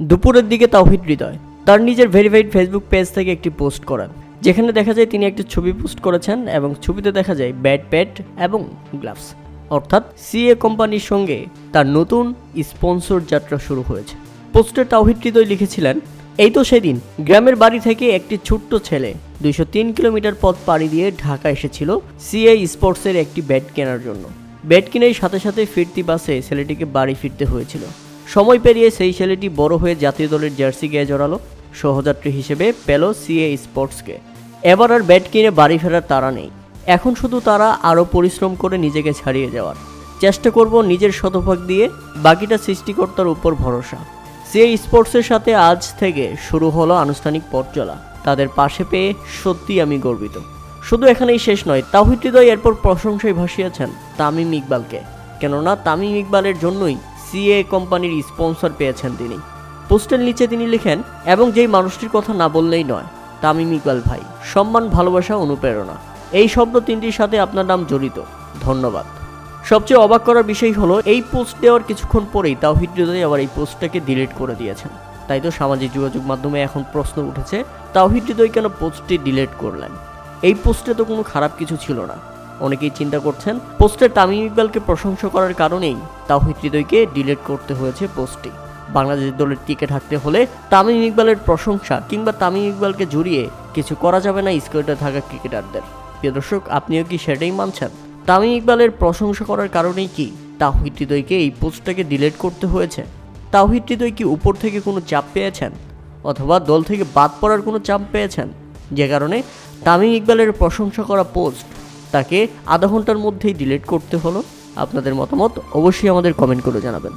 দুপুরের দিকে তাওহিদ হৃদয়। তার নিজের ভেরিফাইড ফেসবুক পেজ থেকে একটি পোস্ট করেন, যেখানে দেখা যায় তিনি একটি ছবি পোস্ট করেছেন এবং ছবিতে দেখা যায় ব্যাট প্যাড এবং গ্লাভস অর্থাৎ সিএ কোম্পানির সঙ্গে তার নতুন স্পন্সর যাত্রা শুরু হয়েছে। পোস্টে তাওহিদ হৃদয় লিখেছিলেন, এই তো সেদিন গ্রামের বাড়ি থেকে একটি ছোট্ট ছেলে দুইশো তিন কিলোমিটার পথ পাড়ি দিয়ে ঢাকা এসেছিল সিএ স্পোর্টসের একটি ব্যাট কেনার জন্য। ব্যাট কিনেই সাথে সাথে ফিরতি বাসে ছেলেটিকে বাড়ি ফিরতে হয়েছিল। সময় পেরিয়ে সেই ছেলেটি বড় হয়ে জাতীয় দলের জার্সি গায়ে জড়ালো, সহযাত্রী হিসেবে পেল সিএ স্পোর্টসকে। এবার আর ব্যাট কিনে বাড়ি ফেরার তারা নেই। এখন শুধু তারা আরও পরিশ্রম করে নিজেকে ছাড়িয়ে যাওয়ার। চেষ্টা করব নিজের শতভাগ দিয়ে বাকিটা সৃষ্টিকর্তার উপর ভরসা। সিএ স্পোর্টসের সাথে আজ থেকে শুরু হলো আনুষ্ঠানিক পথ চলা। তাদের পাশে পেয়ে সত্যি আমি গর্বিত। শুধু এখানেই শেষ নয় তাহিদ হৃদয় এরপর প্রশংসায় ভাসিয়েছেন তামিম ইকবালকে। কেননা তামিম ইকবালের জন্যই সিএ কোম্পানির স্পন্সর পেয়েছেন তিনি। পোস্টের নিচে তিনি লিখেন, এবং যেই মানুষটির কথা না বললেই নয়, তামিম ইকবাল ভাই। সম্মান, ভালোবাসা, অনুপ্রেরণা। এই শব্দ তিনটির সাথে আপনার নাম জড়িত। ধন্যবাদ। সবচেয়ে অবাক করার বিষয় হলো, এই পোস্ট দেওয়ার কিছুক্ষণ পরেই তাওহিদ হৃদয় আবার এই পোস্টটাকে ডিলিট করে দিয়েছেন। তাই তো সামাজিক যোগাযোগ মাধ্যমে এখন প্রশ্ন উঠেছে, তাওহিদ হৃদয় কেন পোস্টটি ডিলিট করলেন? এই পোস্টে তো কোনো খারাপ কিছু ছিল না। অনেকেই চিন্তা করছেন পোস্টে তামিম ইকবালকে প্রশংসা করার কারণেই তাওহিদ হৃদয়কে ডিলিট করতে হয়েছে পোস্টটি। বাংলাদেশ দলের টিকে থাকতে হলে তামিম ইকবালের প্রশংসা কিংবা তামিম ইকবালকে জড়িয়ে কিছু করা যাবে না স্কোয়াডে থাকা ক্রিকেটারদের। প্রিয় দর্শক, আপনিও কি সেটাই মানছেন? তামিম ইকবালের প্রশংসা করার কারণেই কি তাহিদ হৃদয়কে এই পোস্টটাকে ডিলিট করতে হয়েছে? তাহিদ হৃদয় কি উপর থেকে কোনো চাপ পেয়েছেন? অথবা দল থেকে বাদ পড়ার কোনো চাপ পেয়েছেন? যে কারণে তামিম ইকবালের প্রশংসা করা পোস্ট তাকে আধা ঘণ্টার মধ্যেই ডিলিট করতে হলো। আপনাদের মতামত অবশ্যই আমাদের কমেন্ট করে জানাবেন।